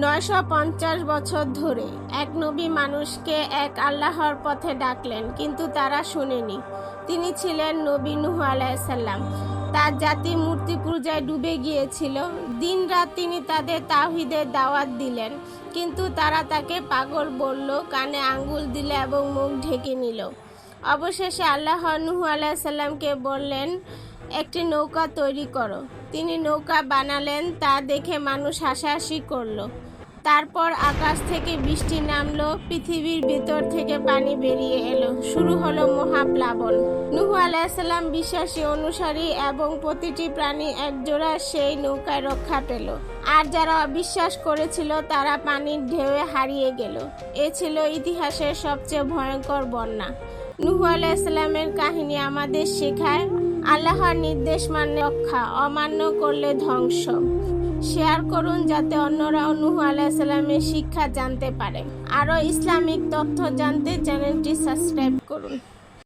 নয়শো পঞ্চাশ বছর ধরে এক নবী মানুষকে এক আল্লাহর পথে ডাকলেন, কিন্তু তারা শুনেনি। তিনি ছিলেন নবী নুহ আলাইসাল্লাম তার জাতি মূর্তি পূজায় ডুবে গিয়েছিল। দিনরাত তিনি তাদের তাওহিদের দাওয়াত দিলেন, কিন্তু তারা তাকে পাগল বলল, কানে আঙ্গুল দিলে এবং মুখ ঢেকে নিল। অবশেষে আল্লাহ নুহ আলাইসাল্লামকে বললেন একটি নৌকা তৈরি করো। তিনি নৌকা বানালেন তা দেখে মানুষ হাসাহাসি করল। তারপর আকাশ থেকে বৃষ্টি নামলো, পৃথিবীর ভিতর থেকে পানি বেরিয়ে এলো। শুরু হলো মহাপ্লাবন। নুহু আলাইসাল্লাম বিশ্বাসী অনুসারী এবং প্রতিটি প্রাণী একজোড়া সেই নৌকায় রক্ষা পেল। আর যারা অবিশ্বাস করেছিল, তারা পানির ঢেউয়ে হারিয়ে গেল। এ ছিল ইতিহাসের সবচেয়ে ভয়ঙ্কর বন্যা। নুহু আলাইসাল্লামের কাহিনী আমাদের শেখায়। আল্লাহর নির্দেশ মানে রক্ষা, অমান্য করলে ধ্বংস। শেয়ার করুন যাতে অন্যরা নুহু আলাইসাল্লামের শিক্ষা জানতে পারে। আরও ইসলামিক তথ্য জানতে চ্যানেলটি সাবস্ক্রাইব করুন।